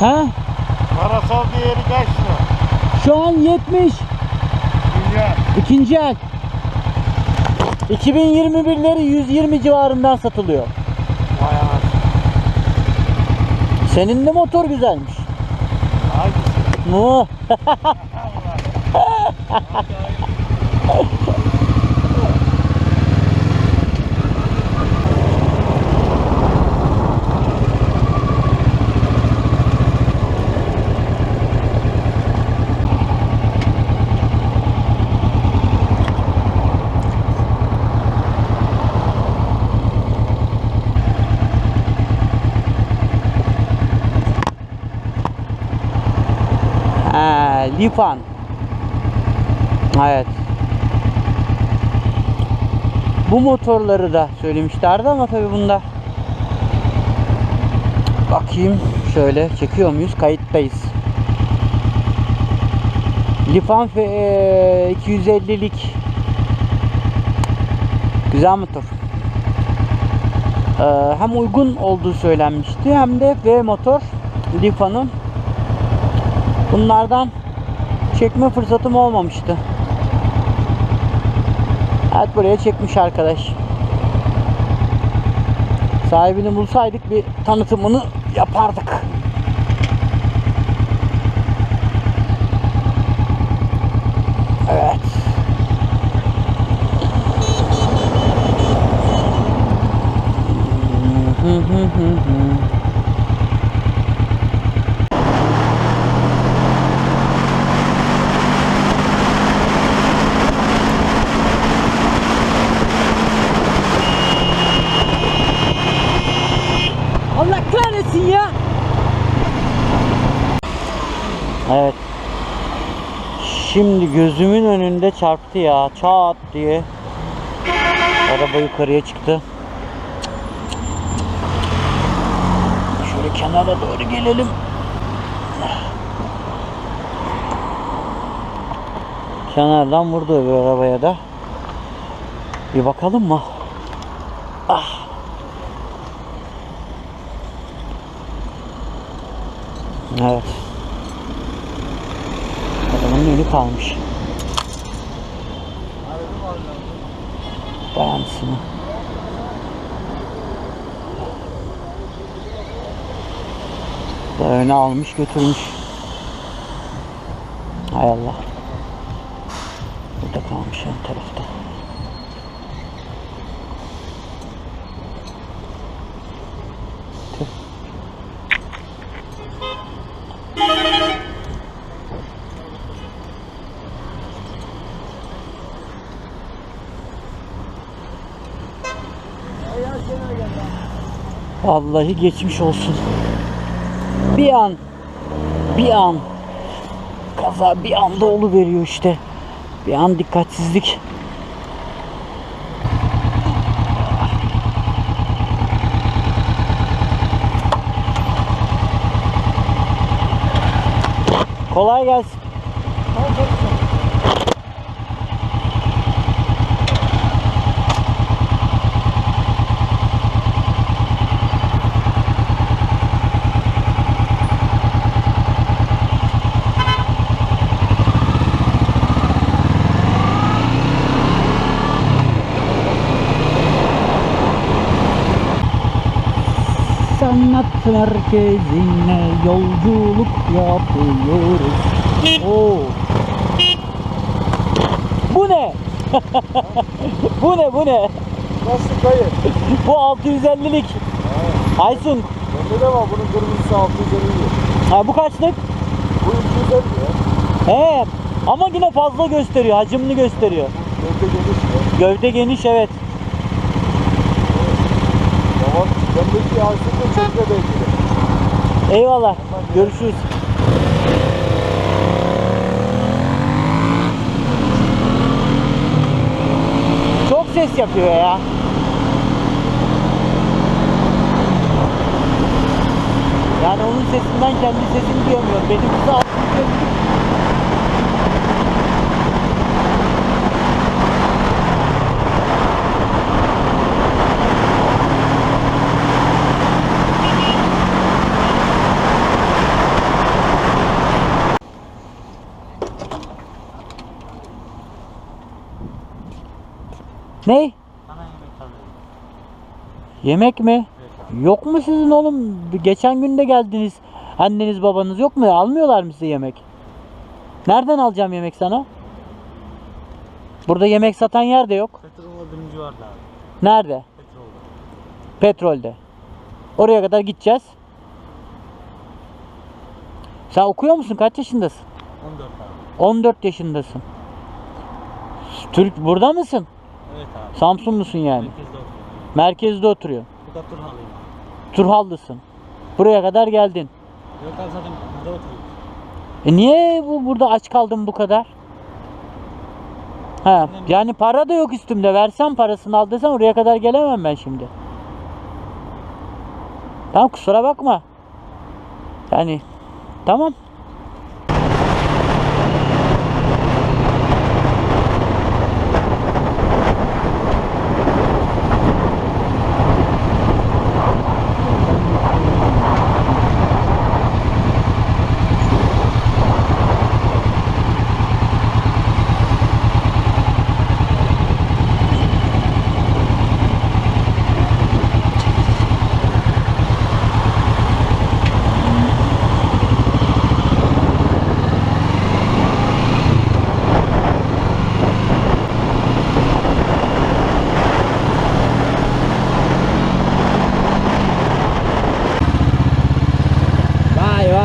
He? Parasal değeri kaç lira? Şu an 70. Dünya. İkinci el. 2021'leri 120 civarından satılıyor. Vay. Senin de motor güzelmiş. Hangisi? Mu. Ha, Lifan. Evet. Bu motorları da söylemişlerdi ama tabi bunda bakayım şöyle çekiyor muyuz? Kayıttayız. Lifan fe- 250'lik güzel motor. Ee, hem uygun olduğu söylenmişti hem de V motor Lifan'ın Bunlardan çekme fırsatım olmamıştı. Evet buraya çekmiş arkadaş. Sahibini bulsaydık bir tanıtımını yapardık. Evet. Hı hı hı hı. Kahretsin ya. Evet. Şimdi gözümün önünde çarptı ya. Çat diye. Araba yukarıya çıktı. Şöyle kenara doğru gelelim. Kenardan vurdu öbür arabaya da. Bir bakalım mı? Evet. Adamın önü kalmış. Dayansın. Da öne almış götürmüş. Hay Allah. Burada kalmış ön tarafta. Vallahi geçmiş olsun. Bir an, bir an kaza bir anda olu veriyor işte. Bir an dikkatsizlik. Kolay gelsin. Sanat merkezine yolculuk yapıyoruz. Oo. Bu ne? bu ne bu ne? Nasıl dayı? Bu 650'lik. Aysun. Bende de var bunun kırmızısı 650 Ha bu kaçlık? Bu 250 ya. He. Ama yine fazla gösteriyor. Hacimli gösteriyor. Gövde geniş ya. Gövde geniş evet. Bendeki aslında çok da belki. Eyvallah. Görüşürüz. Çok ses yapıyor ya. Yani onun sesinden kendi sesini duyamıyorum. Benimkisi altı Ne? Sana yemek alayım. Yemek mi? Evet. Yok mu sizin oğlum? Geçen gün de geldiniz. Anneniz babanız yok mu? Almıyorlar mı size yemek? Nereden alacağım yemek sana? Burada yemek satan yer de yok. Petrol birinci vardı abi. Nerede? Petrolda. Petrolde. Oraya kadar gideceğiz. Sen okuyor musun? Kaç yaşındasın? 14 abi. 14 yaşındasın. Türk burada mısın? Evet abi. Samsunlusun yani. Merkezde oturuyorum. Merkezde oturuyor. Burada Turhalıyım abi. Turhallısın. Buraya kadar geldin. Yok abi zaten burada oturuyoruz. E niye bu burada aç kaldın bu kadar? Ha, yani para da yok üstümde. Versem parasını al desem oraya kadar gelemem ben şimdi. Tamam kusura bakma. Yani tamam.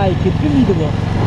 ない欠品にでも